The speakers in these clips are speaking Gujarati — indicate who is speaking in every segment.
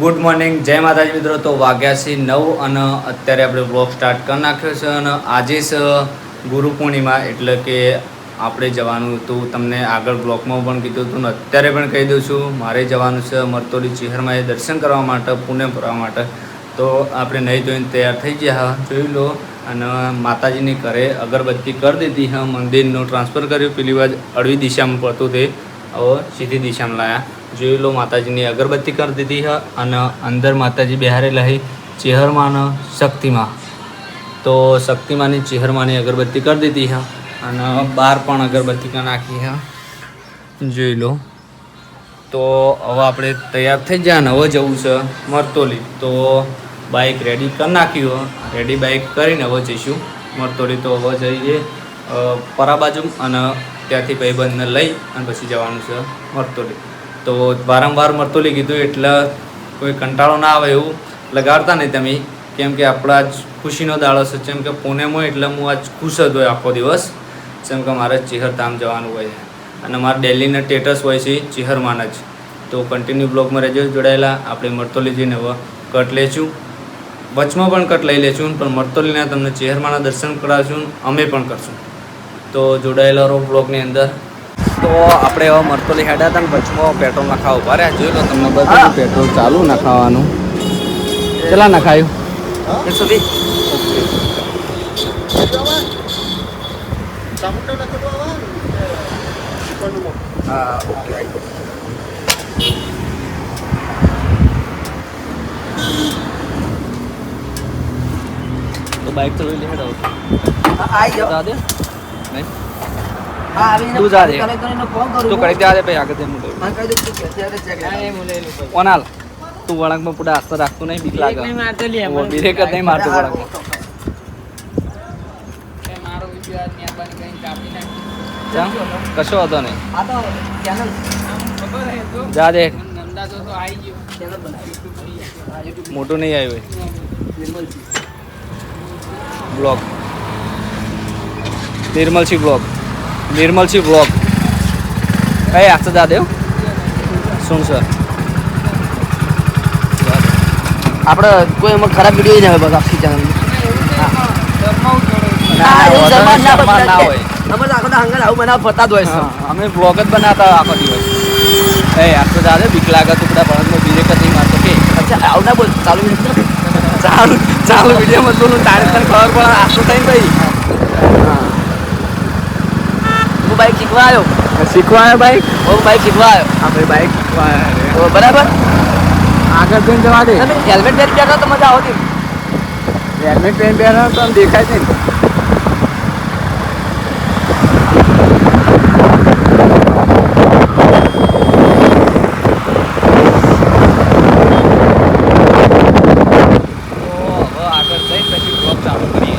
Speaker 1: Good morning. જય માતાજી મિત્રો. તો વાગ્યા છે નવ અને અત્યારે આપણે બ્લોગ સ્ટાર્ટ કરી નાખ્યો છે અને આજે છે ગુરુ પૂર્ણિમા એટલે કે આપણે જવાનું હતું. તમને આગળ બ્લોકમાં પણ કીધું હતું ને અત્યારે પણ કહી દઉં છું, મારે જવાનું છે મરતોડી ચિહરમાં એ દર્શન કરવા માટે, પુણે ફરવા માટે. તો આપણે નહીં જોઈને તૈયાર થઈ ગયા જોઈ લો. અને માતાજીની ઘરે અગરબત્તી કરી દીધી હા. મંદિરનું ટ્રાન્સફર કર્યું. પેલી બાજુ અળવી દિશામાં પડતું તે હવે સીધી દિશામાં લાયા. જોઈ લો માતાજીની અગરબત્તી કરી દીધી છે અને અંદર માતાજી બિહારે લઈ ચેહરમાં અને શક્તિમાં. તો શક્તિમાની ચેહરમાંની અગરબત્તી કરી દીધી છે અને બહાર પણ અગરબત્તી કરી નાખી છે જોઈ લો. તો હવે આપણે તૈયાર થઈ ગયા ને હવે જવું છે મરતોલી. તો બાઇક રેડી કરી નાખ્યું રેડી બાઇક કરીને હવે જઈશું મરતોલી. તો હવે જઈએ પરાબાજુ પરા બાજુ અને ત્યાંથી ભાઈબંધને લઈ અને પછી જવાનું છે મરતોલી. તો વારંવાર મરતોલી કીધું એટલે કોઈ કંટાળો ના આવે એવું લગાડતા નહીં તમે. કેમ કે આપણા જ ખુશીનો દાડો છે. જેમ કે પુણેમાં એટલે હું આજ ખુશ જ હોય આખો દિવસ. જેમ કે મારે ચિહરધામ જવાનું હોય. છે અને મારે ડેલીના સ્ટેટસ હોય છે ચિહરમાન જ. તો કન્ટિન્યુ બ્લોગમાં રહેજો, જોડાયેલા. આપણે મરતોલીજીને કટ લેશું. વચમાં પણ કટ લઈ લેશું, પણ મરતોલીના તમને ચેહરમાના દર્શન કરાવશું. અમે પણ કરશું. તો જોડાયેલા રહો બ્લોગની અંદર. તો આપણે હવે મરતોલી હેડા હતા ને વચમાં પેટ્રોલ નાખવા ઊભા રહ્યા. જોઈ લો તમને બધું પેટ્રોલ ચાલુ નાખાવાનું. કેટલા નાખાયું?
Speaker 2: એકસો વીસ.
Speaker 1: તો બાઇક તો લઈ લે હેડો.
Speaker 2: આઈ જાઓ
Speaker 1: જા દે નહીં? તું જા રે.
Speaker 2: કલેક્ટરને ફોન કરું
Speaker 1: તું કરી દે ભાઈ આગળ દે મુલે
Speaker 2: મને કહી દઉં તું કે અત્યારે ચેક
Speaker 1: ઓનાલ તું વળાંકમાં પૂરા હાથ રાખતું નહીં બીક લાગે. ઓ બીરે કદ નહીં મારતું વળાંકમાં. કશો હતો નહીં.
Speaker 2: આ તો ચેનલ
Speaker 1: જા દે. મોટું નહીં આવ્યું
Speaker 2: Nirmal
Speaker 1: blog. Nirmalsinh blog. Nirmalsinh blog કઈ હાથ જા દેવ શું સર
Speaker 2: આપણે કોઈ એમાં ખરાબ વીડિયો જ આવે બસ આખી ચેનલ
Speaker 1: ના, ના હોય.
Speaker 2: અમે આખો
Speaker 1: બ્લોગ જ બનાવતા આખો દિવસ. એ હાથ જા દે બીક લાગે તું બધા બળદમાં બીરે કદ મારતો કે?
Speaker 2: અચ્છા આવું ના બોલ ચાલુ
Speaker 1: ચાલુ ચાલુ વિડીયોમાં બોલું તારે તને ખબર પણ આટલું થઈ ભાઈ?
Speaker 2: હું બાઈક શીખવા આવ્યો
Speaker 1: શીખવાય બાઈક
Speaker 2: હું બાઈક શીખવા આવ્યો
Speaker 1: આપણે બાઈક શીખવાય
Speaker 2: તો બરાબર?
Speaker 1: આગળ જઈને જવા દે.
Speaker 2: તમે હેલ્મેટ પહેરી પહેરો તો મજા આવતી.
Speaker 1: હેલ્મેટ પહેરી પહેરો તો દેખાય છે ને તો હવે આગળ જઈ પછી બ્લોગ ચાલુ કરીએ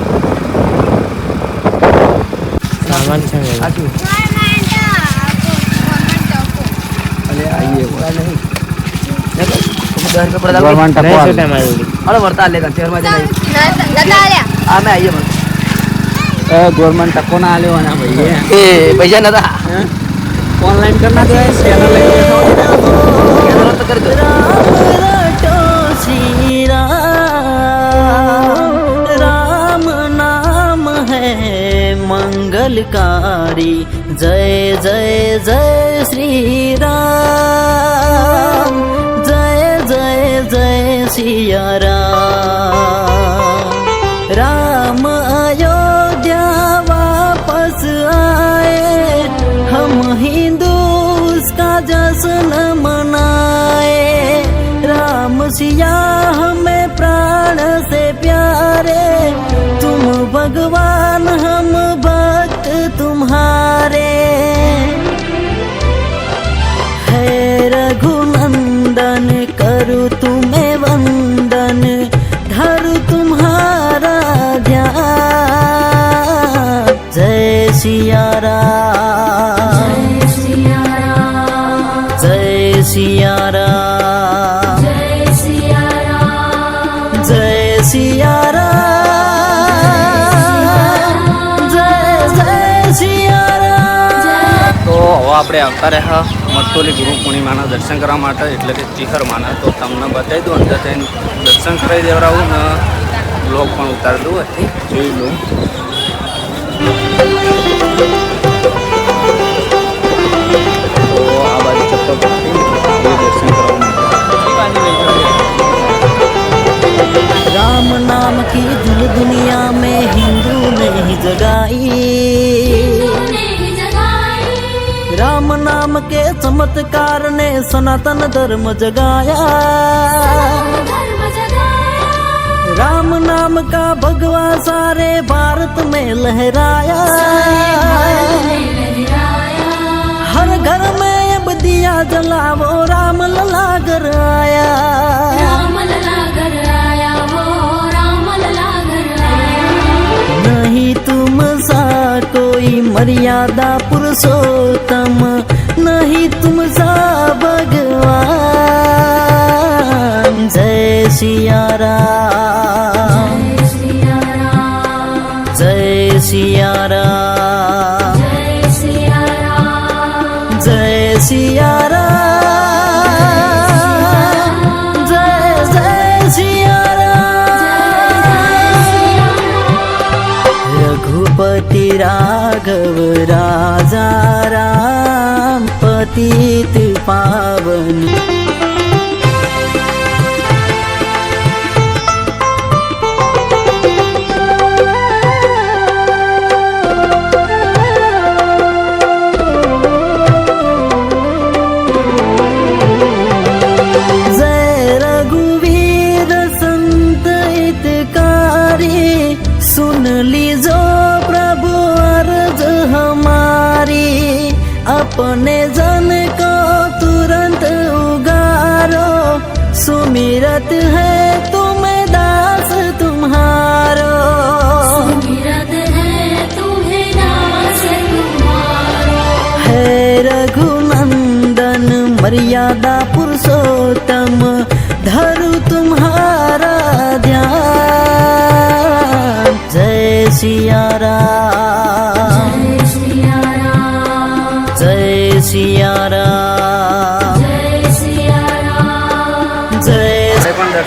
Speaker 3: સામાન છે ને
Speaker 2: સાચું
Speaker 1: અલે આઈએ
Speaker 2: બોલાય નહીં ને તો તમે દસ રૂપિયા
Speaker 1: ગવર્મેન્ટ
Speaker 2: અરે વર્તા લે શહેરમાં અમે આઈએ
Speaker 1: એ ગવર્મેન્ટ ટકો ના આલ્યો આના ભાઈ
Speaker 2: એ પૈસા નતા.
Speaker 1: ઓનલાઈન કર ના દે શેર લઈ
Speaker 2: તો કરી દો
Speaker 4: રામ નામ મંગલકારી જય જય જય શ્રી
Speaker 1: રામ. खुशियारा આપણે આવતા રહ્યા મરતોલી ગુરુ પૂર્ણિમાના દર્શન કરવા માટે, એટલે કે ચિહરમાના તો તમને બતાવી દઉં, અંદર જઈને દર્શન કરાવી દેવડાવું ને બ્લોગ પણ ઉતારી દઉં એથી જોઈ લઉં આ બાજુ દર્શન કરવા
Speaker 4: રામ નામ કી દુનિયા મેં હિન્દુ નહીં જગાઈ. राम के चमत्कार ने सनातन धर्म जगाया। राम नाम का भगवा सारे भारत में लहराया। हर घर में अब दिया जलावो राम लला घर आया। नहीं तुम सा कोई मर्यादा पुरुषोत्तम। आहे तुमचा भगवान। जय सियारा जय सियारा जय सियारा जय जय सियाराम। रघुपती राघव राजा राम।
Speaker 1: પતિત પાવન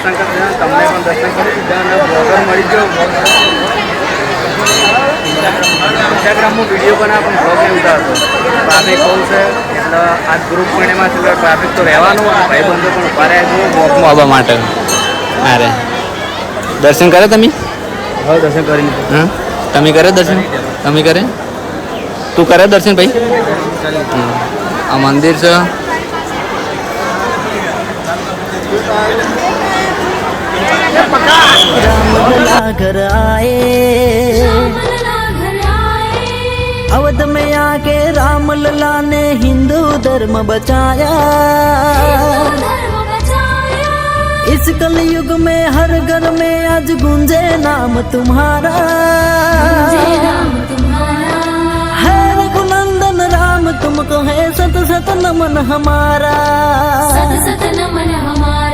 Speaker 1: દર્શન કરજો તમને પણ દર્શન કરી દીધા મળી ગયો. ઇન્સ્ટાગ્રામમાં વીડિયો બનાવ પણ બ્લોગ નહીં ઉતારતો. ટ્રાફિક બહુ છે એટલે આ ગ્રુપ પણ એમાં છે ટ્રાફિક તો રહેવાનું અને ભાઈબંધો પણ ઊભા રહ્યા છે. વોકમાં આવવા માટે. અરે. દર્શન કરે તમે? હા દર્શન કરી હા તમે કરે દર્શન? તમે કરે? તું કરે દર્શન ભાઈ? આ મંદિર છે.
Speaker 4: घर आए। अवध में आके राम लला ने हिंदू धर्म बचाया। इस कलयुग में हर घर में आज गुंजे नाम तुम्हारा। है रघुनंदन राम, तुमको है सत सत नमन हमारा।
Speaker 2: सत सत नमन हमारा।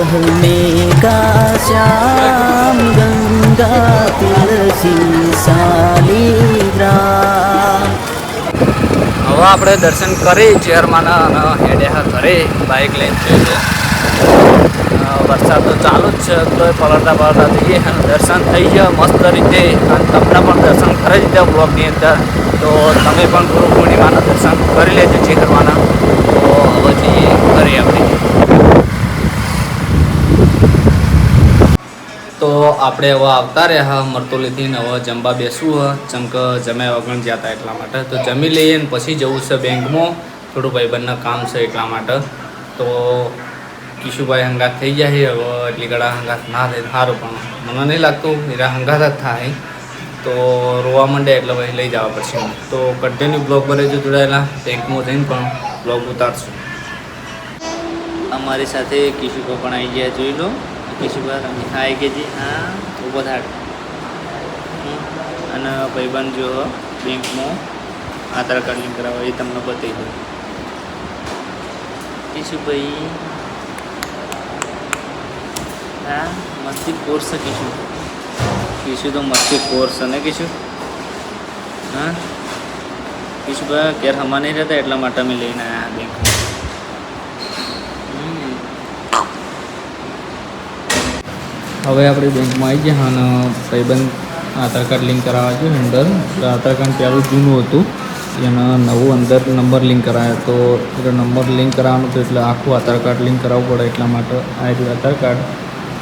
Speaker 4: विग्रह में का श्याम गंगा तुलसी शालिग्राम
Speaker 1: હવે આપણે દર્શન કરી ચેરમાના અને હેડ્યા ઘરે બાઇક લઈને જઈએ અ, વરસાદ તો ચાલુ જ છે તોય પલળતા પલળતા જઈએ અને દર્શન થઈ ગયા મસ્ત રીતે અને તમને પણ દર્શન કરી દીધા બ્લોગની અંદર તો તમે પણ ગુરુ પૂર્ણિમાના દર્શન કરી લેજો જે કરવાના તો હવે જઈએ ઘરે આપણે તો આપણે હવે આવતા રહ્યા મરતોલીથી ને હવે જમવા બેસવું હ. ચમક જમ્યા વગર જ્યાં હતા એટલા માટે. તો જમી લઈએ ને પછી જવું છે બેંકમાં. થોડું ભાઈબંધના કામ છે એટલા માટે. તો કિશુભાઈ હંગાત થઈ જાય હવે એટલી ગળા હંગાત ના થાય. સારું પણ મને નહીં લાગતું. એરા હંગાત જ થાય. તો રોવા માંડે એટલે પછી લઈ જવા પછી તો કન્ટિન્યુ બ્લોગ ભરે જો જોડાયેલા. બેંકમાં જઈને પણ બ્લોગ ઉતારશું. અમારી સાથે કિશુભાઈ પણ આવી ગયા જોઈ લો. કિશુભાઈ તમે ખાઈ કે જી, હા, ઊભો થાક. અને ભાઈબંધ જો બેંકમાં આધાર કાર્ડ લિંક કરાવવા, એ તમને બતાવી દઉં. કેશુભાઈ હા, મસ્તી કોર્સ કિશુ કિશુ તો મસ્તી કોર્સ ને કીશું હા. કિશુભાઈ ઘેર હમા નહીં રહેતા, એટલા માટે અમે લઈને આવ્યા બેંકમાં હમ. હવે આપણે બેંકમાં આવી ગયા અને ભાઈબંધ આધાર કાર્ડ લિંક કરાવવા છે અંદર આધાર કાર્ડ પહેલું જૂનું હતું. એના નવું અંદર નંબર લિંક કરાવ્યો તો એટલે નંબર લિંક કરાવવાનું હતું એટલે આખું આધાર કાર્ડ લિંક કરાવવું પડે એટલા માટે આ રીતે આધાર કાર્ડ.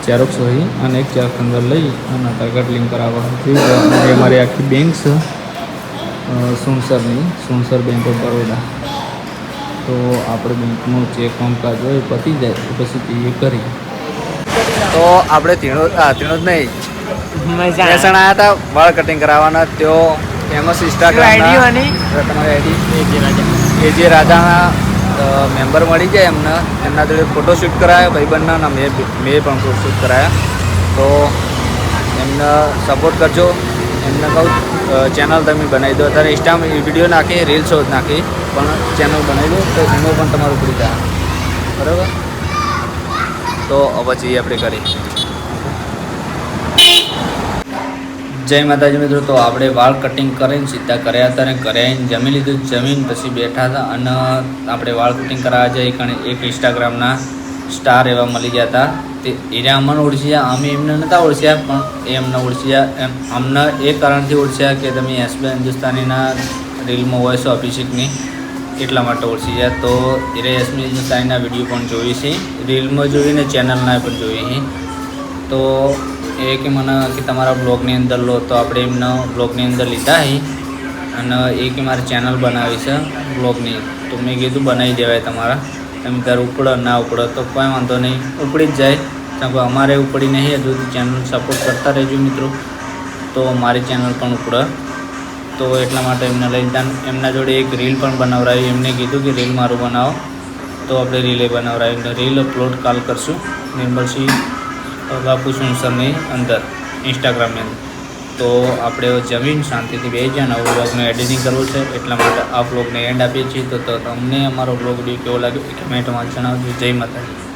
Speaker 1: ચેરોક્સ હોય અને એક ચેરોક્સ અંદર લઈ અને આધાર કાર્ડ લિંક કરાવવાનું થયું. એ મારી આખી બેંક છે. સોનસરની, સોનસર બેંક ઓફ બરોડા. તો આપણે બેંકનું જે કામકાજ હોય પતી જાય. પછી એ કરી. તો આપણે ત્રિણોદ હા ધીણો નહીં મહેસાણા આવ્યા હતા વાળ કટિંગ કરાવવાના તેઓ ફેમસ
Speaker 3: ઇન્સ્ટાગ્રામ
Speaker 1: તમારી આઈડી એ જે રાજાના મેમ્બર મળી જાય એમને એમના જોડે ફોટોશૂટ કરાયો ભાઈબંધના મેં મેં પણ ફોટોશૂટ કરાયા. તો એમને સપોર્ટ કરજો. એમને કહું ચેનલ તમે બનાવી દો. અત્યારે ઇન્સ્ટામાં વીડિયો નાખી રીલ્સો જ નાખી પણ ચેનલ બનાવી દો તો એનો પણ તમારું પૂરી થાય. બરાબર? તો પછી આપણે કરી જય માતાજી મિત્રો, તો આપણે વાળ કટિંગ કરીને સીધા કર્યા હતા અને કર્યા આવીને જમી લીધું. જમીન પછી બેઠા હતા અને આપણે વાળ કટિંગ કરાવવા જઈએ કારણ એક ઇન્સ્ટાગ્રામના સ્ટાર એવા મળી ગયા હતા. તે એને અમને ઓળખ્યા, અમે એમને નહોતા ઓળખ્યા, પણ એ અમને ઓળખ્યા. એમ અમને એ કારણથી ઓળખ્યા કે તમે એસબી હિન્દુસ્તાનીના રીલમાં હોય છો અભિષેકની. એટલા માટે ઓળખી ગયા તો એ સાઈના વીડિયો પણ જોઈ છે. રીલમાં જોઈને ચેનલના પણ જોઈ છે. તો એ કે મને કે તમારા બ્લોગની અંદર લો, તો આપણે એમને બ્લોગની અંદર લીધા હી અને એ કે મારે ચેનલ બનાવી છે બ્લોગની. તો મેં કીધું બનાવી દેવાય તમારા. તમે ત્યારે ઉપડો ના ઉપડો, તો કોઈ વાંધો નહીં. ઉપડી જ જાય. કારણ કે અમારે ઉપડી નહીં, હજુ ચેનલ સપોર્ટ કરતા રહેજો મિત્રો. તો મારી ચેનલ પણ ઉપડે. તો એટલા માટે એમને લઈ લીધા એમના જોડે એક રીલ પણ બનાવરાવી એમને કીધું કે રીલ મારું બનાવો. તો આપણે રીલે બનાવરાવી રીલ અપલોડ કાલ કરશું. નિર્મલસિંહ બાપુ સુનસરની અંદર ઇન્સ્ટાગ્રામની અંદર. તો આપણે જમીન શાંતિથી બે જાય નવો બ્લોગનું એડિટિંગ કરવું છે. એટલા માટે આ બ્લોગને એન્ડ આપીએ છીએ. તો તમને અમારો બ્લોગ વીડિયો કેવો લાગ્યો? કમેન્ટમાં જણાવજો. જય માતાજી.